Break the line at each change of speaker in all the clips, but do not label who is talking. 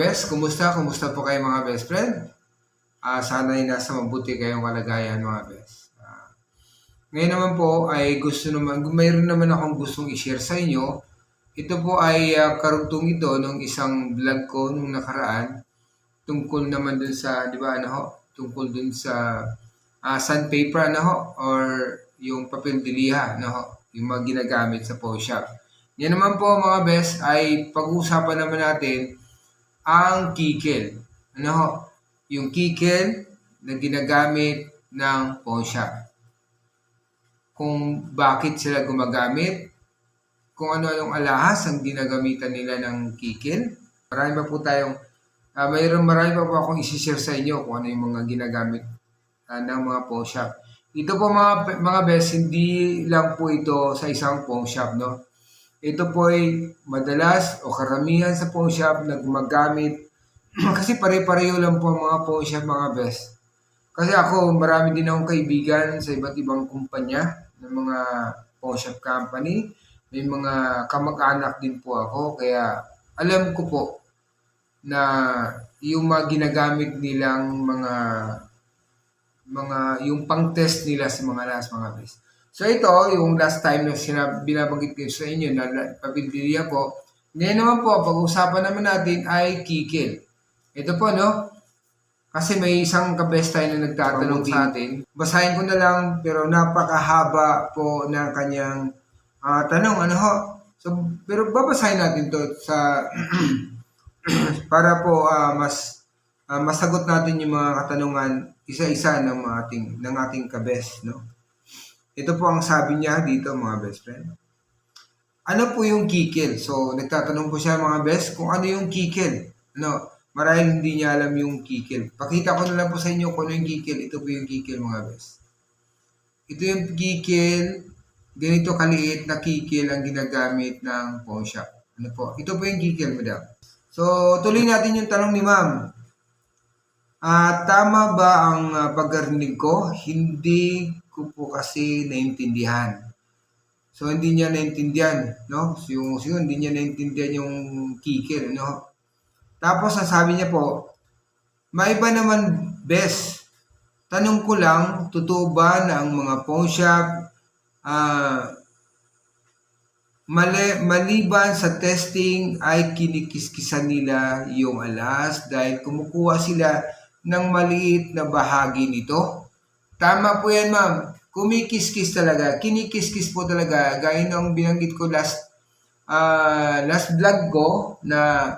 Best, kumusta? Kumusta po kayo mga best friend? Ah, sana ay nasa mabuti kayong kalagayan mga best. Ah, ngayon naman po ay gusto naman, mayroon naman akong gustong i-share sa inyo. Ito po ay ah, karugtong ito nung isang vlog ko nung nakaraan tungkol naman dun sa, di ba ano ho, tungkol dun sa ah, sandpaper ano ho, or yung papel de liha, ano ho, yung mga ginagamit sa pawn shop. Yan naman po mga best ay pag-uusapan naman natin ang kikil. Ano ho? Yung kikil na ginagamit ng pawn shop. Kung bakit sila gumagamit, kung ano-anong alahas ang ginagamitan nila ng kikil. Marami pa po tayong, uh, mayroon marami pa po akong isi-share sa inyo kung ano yung mga ginagamit ah, ng mga pawn shop. Ito po mga, mga best, hindi lang po ito sa isang pawn shop, no? Ito po ay madalas o karamihan sa pawn shop na gumagamit kasi pare-pareho lang po ang mga pawn shop mga best. Kasi ako, marami din akong kaibigan sa iba't ibang kumpanya ng mga pawn shop company. May mga kamag-anak din po ako kaya alam ko po na yung mga ginagamit nilang mga mga yung pang-test nila sa mga last mga best. So ito, yung last time na sinab binabanggit ko sa inyo na papildiriya po. Ngayon naman po, pag-usapan naman natin ay kikil. Ito po, no? Kasi may isang kabest tayo na nagtatanong sa atin. Basahin ko na lang, pero napakahaba po ng kanyang ah, tanong. Ano ho? So, pero babasahin natin to sa para po ah, mas ah, masagot natin yung mga katanungan isa-isa ng mga ating ng ating kabest, no? Ito po ang sabi niya dito mga best friend. Ano po yung kikil? So, nagtatanong po siya mga best kung ano yung kikil. Ano, marahil hindi niya alam yung kikil. Pakita ko na lang po sa inyo kung ano yung kikil. Ito po yung kikil mga best. Ito yung kikil. Ganito kaliit na kikil ang ginagamit ng pawn shop. Ano po? Ito po yung kikil, madam. So, tuloy natin yung tanong ni ma'am. Ah, tama ba ang uh, pagkarinig ko? Hindi ko po kasi naintindihan. So, hindi niya naintindihan, no? So, yung, so, yun, hindi niya naintindihan yung kikil, no? Tapos, ang sabi niya po, maiba naman best. Tanong ko lang, totoo ba na ang mga pawn shop, ah, mali, maliban sa testing ay kinikiskisan nila yung alas dahil kumukuha sila ng maliit na bahagi nito. Tama po yan, ma'am. Kumikiskis talaga. Kinikiskis po talaga. Gaya ng binanggit ko last uh, last vlog ko na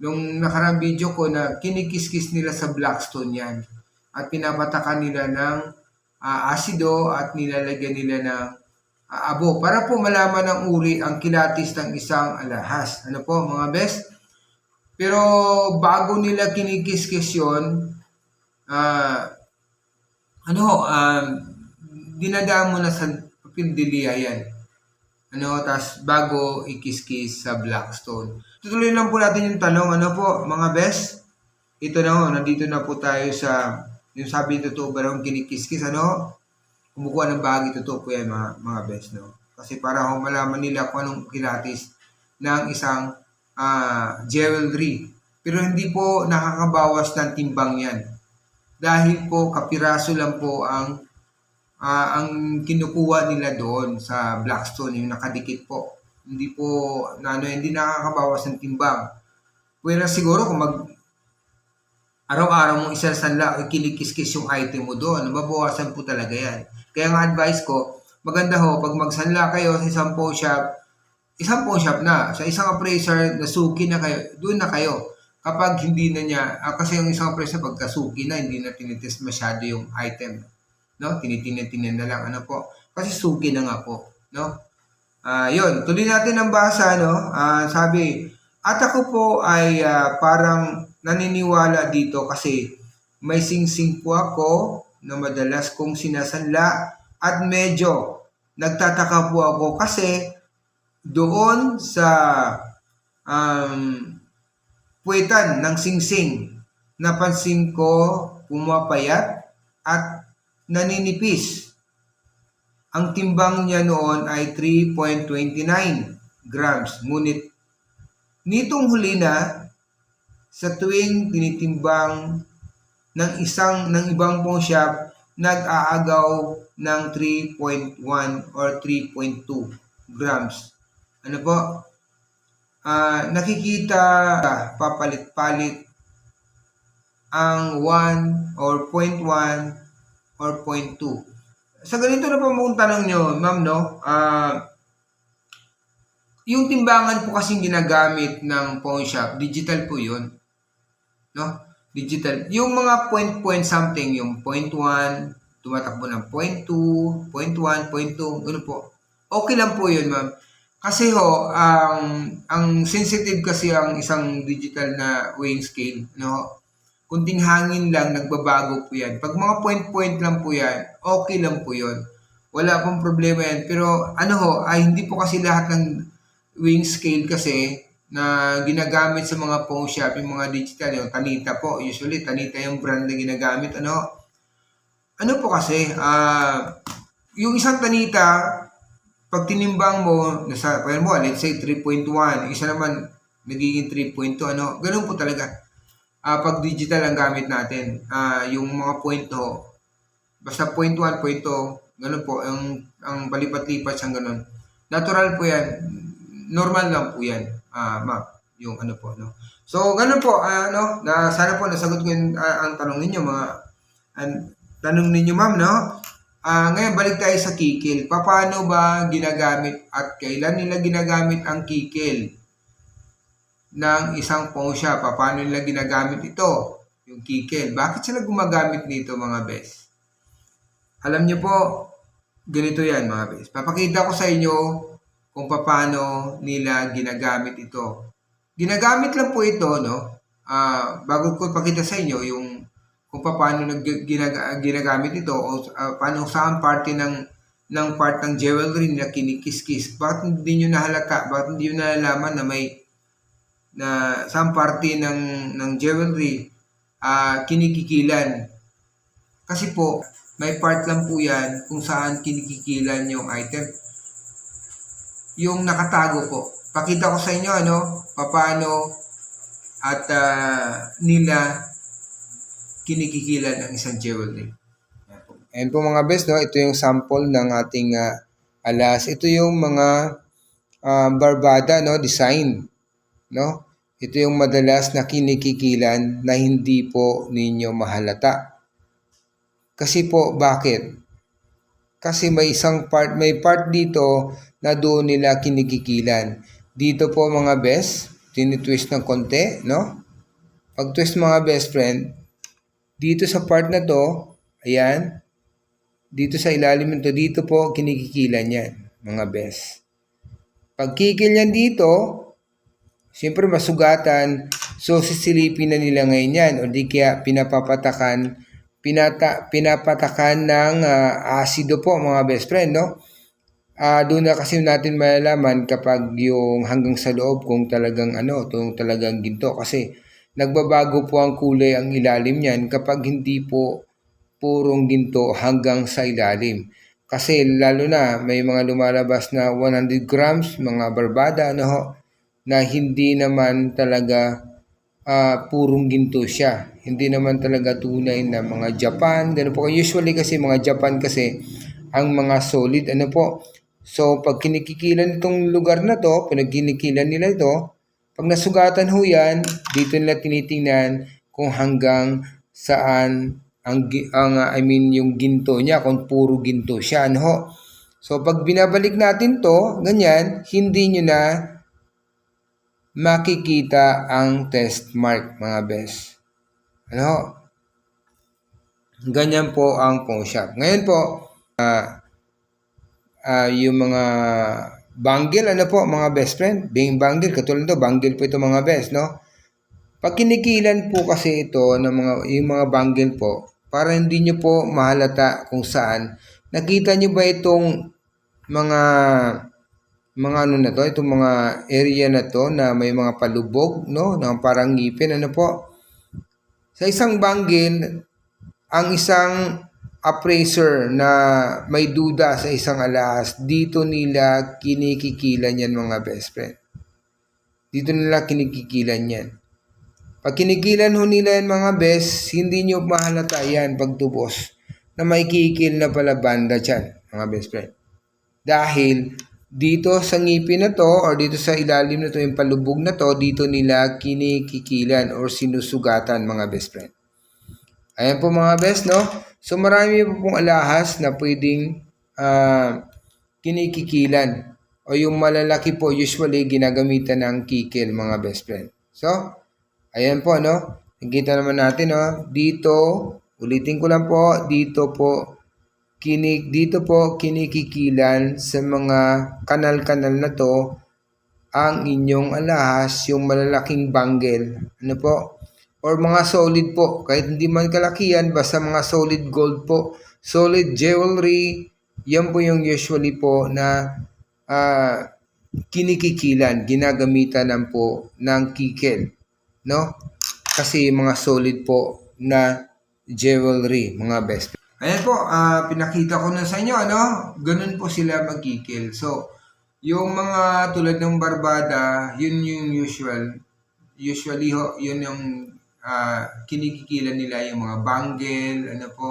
nung nakarang video ko na kinikiskis nila sa Blackstone yan. At pinapatakan nila ng uh, asido at nilalagyan nila ng uh, abo para po malaman ng uri ang kilatis ng isang alahas. Ano po mga best? Pero bago nila kinikiskis yun, uh, ano, um, dinadaan mo na sa papildiliya yan. Ano, tas bago ikiskis sa Blackstone. Tutuloy lang po natin yung tanong, ano po, mga best? Ito na ho, nandito na po tayo sa, yung sabi totoo ba rin kinikiskis, ano? Kumukuha ng bahagi, totoo po yan, mga, mga best, no? Kasi para ho malaman nila kung anong kilatis ng isang uh, jewelry. Pero hindi po nakakabawas ng timbang yan dahil po kapiraso lang po ang uh, ang kinukuha nila doon sa Blackstone, yung nakadikit po. Hindi po, na, ano, hindi nakakabawas ng timbang. Pwera siguro kung mag araw-araw mong isasanla o kinikiskis yung item mo doon, mababawasan po talaga yan. Kaya nga advice ko, maganda ho, pag magsanla kayo sa isang pawn shop, isang pawn shop na, sa isang appraiser, nasuki na kayo, doon na kayo kapag hindi na niya, uh, kasi yung isang presyo pagkasuki na, hindi na tinitest masyado yung item. No? Tinitinin na lang. Ano po? Kasi suki na nga po. No? Uh, yun. Tuloy natin ang basa. No? Uh, sabi, at ako po ay uh, parang naniniwala dito kasi may singsing po ako na madalas kong sinasanla at medyo nagtataka po ako kasi doon sa um, puwetan ng singsing. Napansin ko pumapayat at naninipis. Ang timbang niya noon ay 3.29 grams. Ngunit nitong huli na, sa tuwing tinitimbang ng isang ng ibang pawn shop nag-aagaw ng 3.1 or 3.2 grams. Ano po? Ah, nakikita papalit-palit ang 1 or 0.1 or 0.2. Sa ganito na po mong tanong nyo, ma'am, no? Ah, yung timbangan po kasing ginagamit ng pawn shop, digital po yun. No? Digital. Yung mga point, point something, yung point 1, tumatakbo ng point 2, point 1, point 2, ano po. Okay lang po yun, ma'am. Kasi ho, ang ang sensitive kasi ang isang digital na weighing scale, no? Kunting hangin lang, nagbabago po yan. Pag mga point-point lang po yan, okay lang po yun. Wala pong problema yan. Pero ano ho, ay hindi po kasi lahat ng weighing scale kasi na ginagamit sa mga phone shop, yung mga digital, yung Tanita po. Usually, Tanita yung brand na ginagamit. Ano? Ano po kasi, ah, yung isang Tanita, pag tinimbang mo, nasa, pag mo, let's say 3.1, isa naman nagiging 3.2, ano, ganun po talaga. Ah, pag digital ang gamit natin, ah, yung mga point ho, basta point 1, point 2, ganun po, ang, ang palipat-lipat siyang ganun. Natural po yan, normal lang po yan, ah, ma'am, yung ano po, no. So, ganun po, ah, ano, na, sana po nasagot ko yung, ah, ang tanong ninyo, mga, ang, tanong ninyo, ma'am, no. Ah, ngayon balik tayo sa kikil. Paano ba ginagamit at kailan nila ginagamit ang kikil ng isang shop? Paano nila ginagamit ito? Yung kikil. Bakit sila gumagamit nito mga bes? Alam niyo po, ganito yan mga bes. Papakita ko sa inyo kung paano nila ginagamit ito. Ginagamit lang po ito, no? Ah, bago ko pakita sa inyo yung kung paano nag ginag- ginagamit ito o uh, paano saan parte ng ng part ng jewelry na kinikis-kis. Bakit hindi nyo nahalata? Bakit hindi nyo nalalaman na may na saan parte ng ng jewelry ah kinikikilan? Kasi po, may part lang po yan kung saan kinikikilan yung item. Yung nakatago po. Pakita ko sa inyo ano, paano at ah, nila kinikikilan ang isang jewelry. Ayan po mga best, no? ito yung sample ng ating ah, alas. Ito yung mga ah, barbada no? design. No? Ito yung madalas na kinikikilan na hindi po ninyo mahalata. Kasi po, bakit? Kasi may isang part, may part dito na doon nila kinikikilan. Dito po mga best, tinitwist ng konti, no? Pag twist mga best friend, dito sa part na to, ayan, dito sa ilalim nito, dito po kinikikilan yan, mga best. Pag kikil yan dito, siyempre masugatan, so sisilipin na nila ngayon yan, o di kaya pinapapatakan, pinata, pinapatakan ng uh, asido po, mga best friend, no? Uh, doon na kasi natin malalaman kapag yung hanggang sa loob kung talagang ano, kung talagang ginto. Kasi nagbabago po ang kulay ang ilalim niyan kapag hindi po purong ginto hanggang sa ilalim. Kasi lalo na may mga lumalabas na 100 grams, mga barbada, ano ho, na hindi naman talaga uh, purong ginto siya. Hindi naman talaga tunay na mga Japan, gano'n po. Usually kasi mga Japan kasi ang mga solid, ano po. So pag kinikikilan itong lugar na to, pag kinikilan nila ito, pag nasugatan ho yan, dito nila tinitingnan kung hanggang saan ang, ang uh, I mean yung ginto niya, kung puro ginto siya. Ano ho? So pag binabalik natin to, ganyan, hindi nyo na makikita ang test mark mga best. Ano ho? Ganyan po ang phone shop. Ngayon po, uh, uh, yung mga Banggil, ano po mga best friend? Being banggil, katulad nito, banggil po ito mga best, no? Pag kinikilan po kasi ito ng mga, yung mga banggil po, para hindi nyo po mahalata kung saan, nakita nyo ba itong mga mga ano na to, itong mga area na to na may mga palubog, no? Na parang ngipin, ano po? Sa isang banggil, ang isang appraiser na may duda sa isang alahas, dito nila kinikikilan yan mga best friend. Dito nila kinikikilan yan. Pag kinikilan ho nila yan mga best, hindi nyo mahalata yan pagtubos na may kikil na pala banda dyan, mga best friend. Dahil dito sa ngipin na to or dito sa ilalim na to, yung palubog na to, dito nila kinikikilan or sinusugatan mga best friend. Ayan po mga best, no? So marami po pong alahas na pwedeng ah, kinikikilan o yung malalaki po usually ginagamitan ng kikil mga best friend. So, ayan po, no? Nakikita naman natin, no? Dito, ulitin ko lang po, dito po, kinik, dito po kinikikilan sa mga kanal-kanal na to ang inyong alahas, yung malalaking bangle. Ano po? Or mga solid po. Kahit hindi man kalakihan, basta mga solid gold po. Solid jewelry. Yan po yung usually po na ah, kinikikilan, ginagamitan ng po ng kikil. No? Kasi mga solid po na jewelry, mga best Ayan po, ah, pinakita ko na sa inyo, ano? Ganun po sila magkikil. So, yung mga tulad ng barbada, yun yung usual. Usually, ho, yun yung ah, kinikikilan nila yung mga bangle, ano po.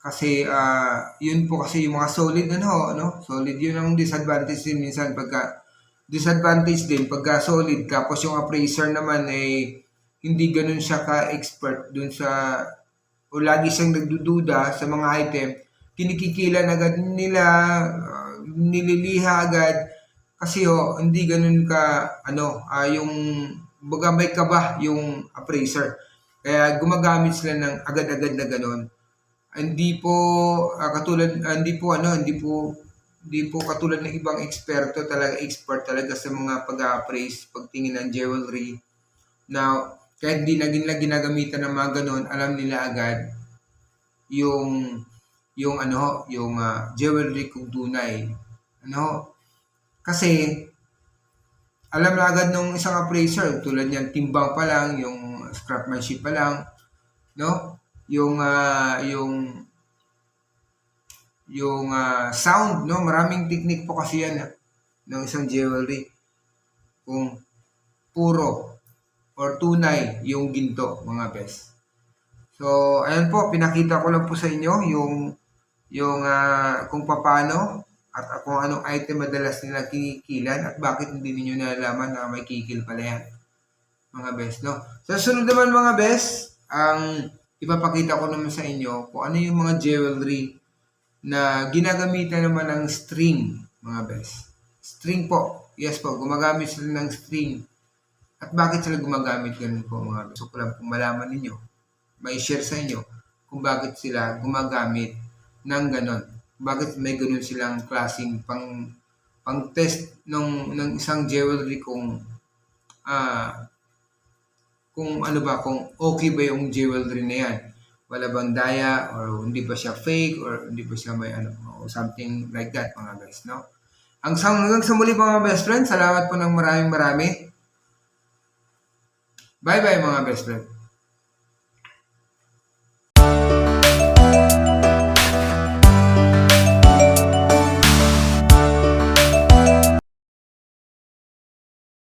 Kasi, ah, yun po kasi yung mga solid, ano, ano? Solid, yun ang disadvantage din minsan pagka, disadvantage din pagka solid. Tapos yung appraiser naman, eh, hindi ganun siya ka-expert dun sa o lagi siyang nagdududa sa mga item, kinikikilan agad nila, uh, nililiha agad, kasi ho, hindi ganun ka, ano, ah, yung, baga may kaba yung appraiser. Kaya gumagamit sila ng agad-agad na ganun. Hindi po, ah, katulad, ah, hindi po, ano, hindi po, hindi po katulad ng ibang eksperto, talaga expert talaga sa mga pag-appraise, pagtingin ng jewelry. Now, kahit di na nila ginagamitan ng mga ganun, alam nila agad yung yung ano yung ah, jewelry kung tunay. Ano? Kasi alam na agad nung isang appraiser, tulad niyan timbang pa lang, yung scrapmanship pa lang, no? Yung ah, yung yung ah, sound, no? Maraming technique po kasi yan ah, ng isang jewelry. Kung puro or tunay yung ginto, mga best. So, ayan po, pinakita ko lang po sa inyo yung yung ah, kung paano at kung anong item madalas nila kinikilan at bakit hindi niyo nalalaman na may kikil pala yan. Mga best, no? Sa sunod naman mga best, ang ipapakita ko naman sa inyo kung ano yung mga jewelry na ginagamitan naman ng string, mga best. String po. Yes po, gumagamit sila ng string. At bakit sila gumagamit ganun po mga best? So, lang kung malaman ninyo, may share sa inyo kung bakit sila gumagamit ng ganon. Bakit may ganun silang klaseng pang pang test ng ng isang jewelry kung ah kung ano ba kung okay ba yung jewelry na yan. Wala bang daya or hindi ba siya fake or hindi ba siya may ano or something like that mga guys, no? Ang hanggang sa muli mga best friend, salamat po ng maraming marami. Bye bye mga best friend.